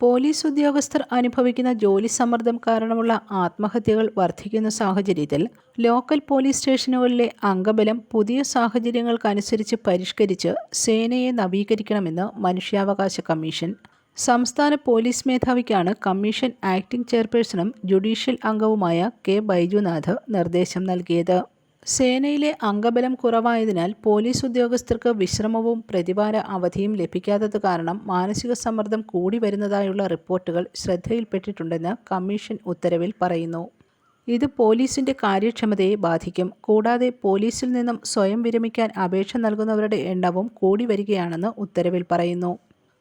Police ഉദ്യോഗസ്ഥർ അനുഭവിക്കുന്ന ജോലി സമ്മർദ്ദം കാരണമുള്ള ആത്മഹത്യകൾ വർദ്ധിക്കുന്ന സാഹചര്യത്തിൽ ലോക്കൽ പോലീസ് സ്റ്റേഷനുകളിലെ അംഗബലം പുതിയ സാഹചര്യങ്ങൾക്കനുസരിച്ച് പരിഷ്കരിച്ച് സേനയെ നവീകരിക്കണമെന്ന് മനുഷ്യാവകാശ കമ്മീഷൻ. സംസ്ഥാന പോലീസ് മേധാവിക്കാണ് കമ്മീഷൻ ആക്ടിംഗ് ചെയർപേഴ്സണും ജുഡീഷ്യൽ അംഗവുമായ കെ ബൈജുനാഥ് നിർദ്ദേശം നൽകിയത്. സേനയിലെ അംഗബലം കുറവായതിനാൽ പോലീസ് ഉദ്യോഗസ്ഥർക്ക് വിശ്രമവും പ്രതിവാര അവധിയും ലഭിക്കാത്തത് കാരണം മാനസിക സമ്മർദ്ദം കൂടി വരുന്നതായുള്ള റിപ്പോർട്ടുകൾ ശ്രദ്ധയിൽപ്പെട്ടിട്ടുണ്ടെന്ന് കമ്മീഷൻ ഉത്തരവിൽ പറയുന്നു. ഇത് പോലീസിന്റെ കാര്യക്ഷമതയെ ബാധിക്കും. കൂടാതെ പോലീസിൽ നിന്നും സ്വയം വിരമിക്കാൻ അപേക്ഷ നൽകുന്നവരുടെ എണ്ണവും കൂടി വരികയാണെന്ന് ഉത്തരവിൽ പറയുന്നു.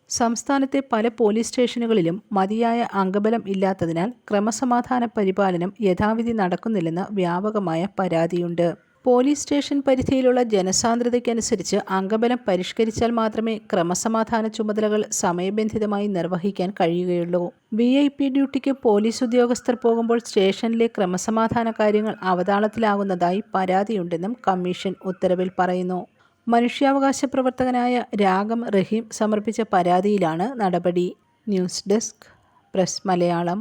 സംസ്ഥാനത്തെ പല പോലീസ് സ്റ്റേഷനുകളിലും മതിയായ അംഗബലം ഇല്ലാത്തതിനാൽ ക്രമസമാധാന പരിപാലനം യഥാവിധി നടക്കുന്നില്ലെന്ന് വ്യാപകമായ പരാതിയുണ്ട്. പോലീസ് സ്റ്റേഷൻ പരിധിയിലുള്ള ജനസാന്ദ്രതയ്ക്കനുസരിച്ച് അംഗബലം പരിഷ്കരിച്ചാൽ മാത്രമേ ക്രമസമാധാന ചുമതലകൾ സമയബന്ധിതമായി നിർവഹിക്കാൻ കഴിയുകയുള്ളൂ. വി ഐ പി ഡ്യൂട്ടിക്ക് പോലീസ് ഉദ്യോഗസ്ഥർ പോകുമ്പോൾ സ്റ്റേഷനിലെ ക്രമസമാധാന കാര്യങ്ങൾ അവതാളത്തിലാകുന്നതായി പരാതിയുണ്ടെന്നും കമ്മീഷൻ ഉത്തരവിൽ പറയുന്നു. മനുഷ്യാവകാശ പ്രവർത്തകനായ രാഗം റഹീം സമർപ്പിച്ച പരാതിയിലാണ് നടപടി. News desk press Malayalam.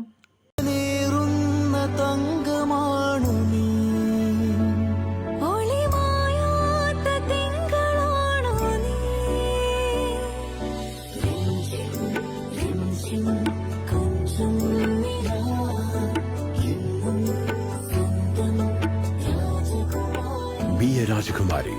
നേറുന്ന തങ്കമാണു നീ. ഒളിമായാത്ത തിങ്കളാണോ നീ. കൊഞ്ചും നിലാ എന്നും സ്വന്തം രാജകുമാരി.